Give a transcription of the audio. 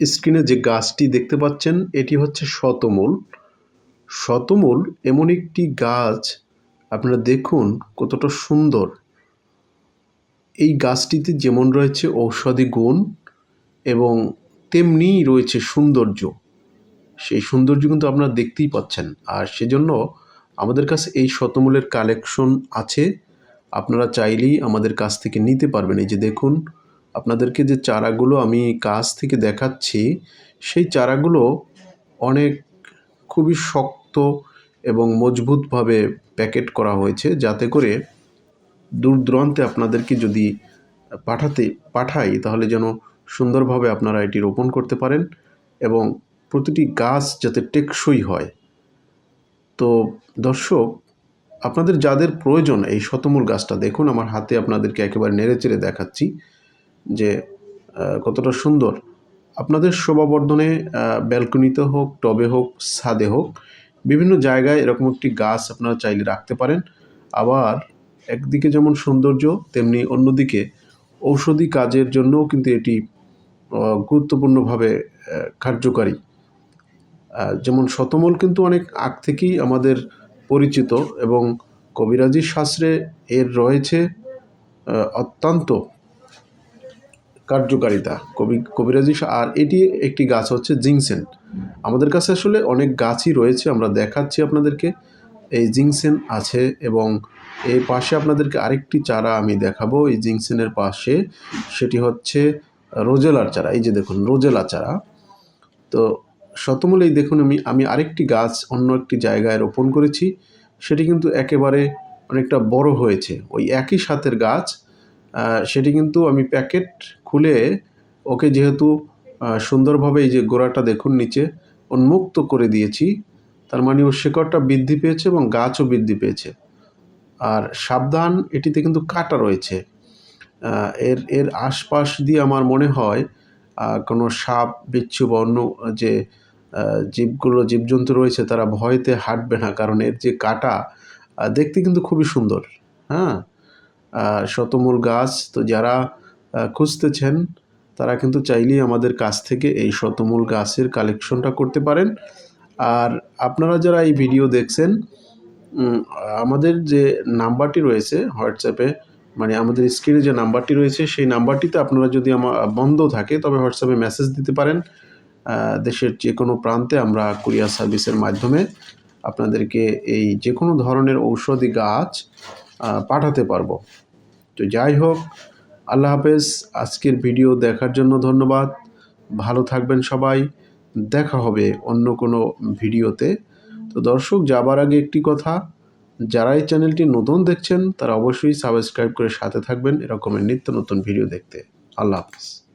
স্ক্রিনে যে গাছটি দেখতে পাচ্ছেন, এটি হচ্ছে শতমূল। শতমূল এমন একটি গাছ, আপনারা দেখুন কতটা সুন্দর। এই গাছটিতে যেমন রয়েছে ঔষধি গুণ এবং তেমনিই রয়েছে সৌন্দর্য। সেই সৌন্দর্য কিন্তু আপনারা দেখতেই পাচ্ছেন। আর সেজন্য আমাদের কাছে এই শতমূলের কালেকশন আছে। আপনারা চাইলেই আমাদের কাছ থেকে নিতে পারবেন। এই যে দেখুন আপনাদেরকে যে চারাগুলো আমি কাছ থেকে দেখাচ্ছি, সেই চারাগুলো অনেক খুবই শক্ত এবং মজবুতভাবে প্যাকেট করা হয়েছে যাতে করে দূর দূরান্তে আপনাদেরকে যদি পাঠাতে, পাঠাই তাহলে যেন সুন্দরভাবে আপনারা এটি রোপণ করতে পারেন এবং প্রতিটি গাছ যাতে টেকসই হয়। তো দর্শক, আপনাদের যাদের প্রয়োজন এই শতমূল গাছটা, দেখুন আমার হাতে আপনাদেরকে একেবারে নেড়ে চেড়ে দেখাচ্ছি। যে কতটা সুন্দর। আপনাদের শোভাবর্ধনে ব্যালকনিতে হোক, টবে হোক, ছাদে হোক, বিভিন্ন জায়গায় এরকম একটি গাছ আপনারা চাইলে রাখতে পারেন। আবার একদিকে যেমন সৌন্দর্য, তেমনি অন্যদিকে ঔষধি কাজের জন্যও কিন্তু এটি গুরুত্বপূর্ণভাবে কার্যকারী। যেমন শতমূল কিন্তু অনেক আগ থেকেই আমাদের পরিচিত এবং কবিরাজি শাস্ত্রে এর রয়েছে অত্যন্ত কার্যকারিতা, কবি, কবিরাজি আর এটি একটি গাছ হচ্ছে জিংসেন। আমাদের কাছে আসলে অনেক গাছই রয়েছে, আমরা দেখাচ্ছি আপনাদেরকে। এই জিংসেন আছে এবং এই পাশে আপনাদেরকে আরেকটি চারা আমি দেখাবো। এই জিংসেনের পাশে সেটি হচ্ছে রোজেলার চারা, এই যে দেখুন, রোজেলা চারা। তো শতমূল এই দেখুন আমি আমি আরেকটি গাছ অন্য একটি জায়গায় রোপণ করেছি। সেটি কিন্তু একেবারে অনেকটা বড় হয়েছে। ওই একই সাথের গাছ সেটি কিন্তু আমি প্যাকেট খুলে ওকে যেহেতু সুন্দরভাবে এই যে গোড়াটা দেখুন নিচে, উন্মুক্ত করে দিয়েছি, তার মানে ওর শেকড়টা বৃদ্ধি পেয়েছে এবং গাছও বৃদ্ধি পেয়েছে। আর সাবধান, এটিতে কিন্তু কাটা রয়েছে। এর এর আশপাশ দিয়ে আমার মনে হয় কোনো সাপ, বিচ্ছু বা অন্য যে জীবগুলো, জীবজন্তু রয়েছে, তারা ভয়তে হাঁটবে না, কারণ এর যে কাটা দেখতে কিন্তু খুবই সুন্দর। হ্যাঁ? শতমূল গাছ, তো যারা খুঁজতেছেন, তারা কিন্তু চাইলেই আমাদের কাছ থেকে এই শতমূল গাছের কালেকশনটা করতে পারেন। আর আপনারা যারা এই ভিডিও দেখছেন আমাদের যে নাম্বারটি রয়েছে হোয়াটসঅ্যাপে মানে আমাদের স্ক্রিনে যে নাম্বারটি রয়েছে, সেই নাম্বারটিতে আপনারা যদি আমার বন্ধ থাকে, তবে হোয়াটসঅ্যাপে মেসেজ দিতে পারেন। দেশের যে কোনো প্রান্তে আমরা কুরিয়ার সার্ভিসের মাধ্যমে আপনাদেরকে এই যে কোনো ধরনের ঔষধি গাছ পাঠাতে পারব। তো যাই হোক, আল্লাহ হাফেজ, আজকের ভিডিও দেখার জন্য ধন্যবাদ। ভালো থাকবেন সবাই। দেখা হবে অন্য কোনো ভিডিওতে। তো দর্শক, যাবার আগে একটি কথা যারা এই চ্যানেলটি নতুন দেখছেন, তারা অবশ্যই সাবস্ক্রাইব করে সাথে থাকবেন এরকমের নিত্য নতুন ভিডিও দেখতে। আল্লাহ হাফিজ।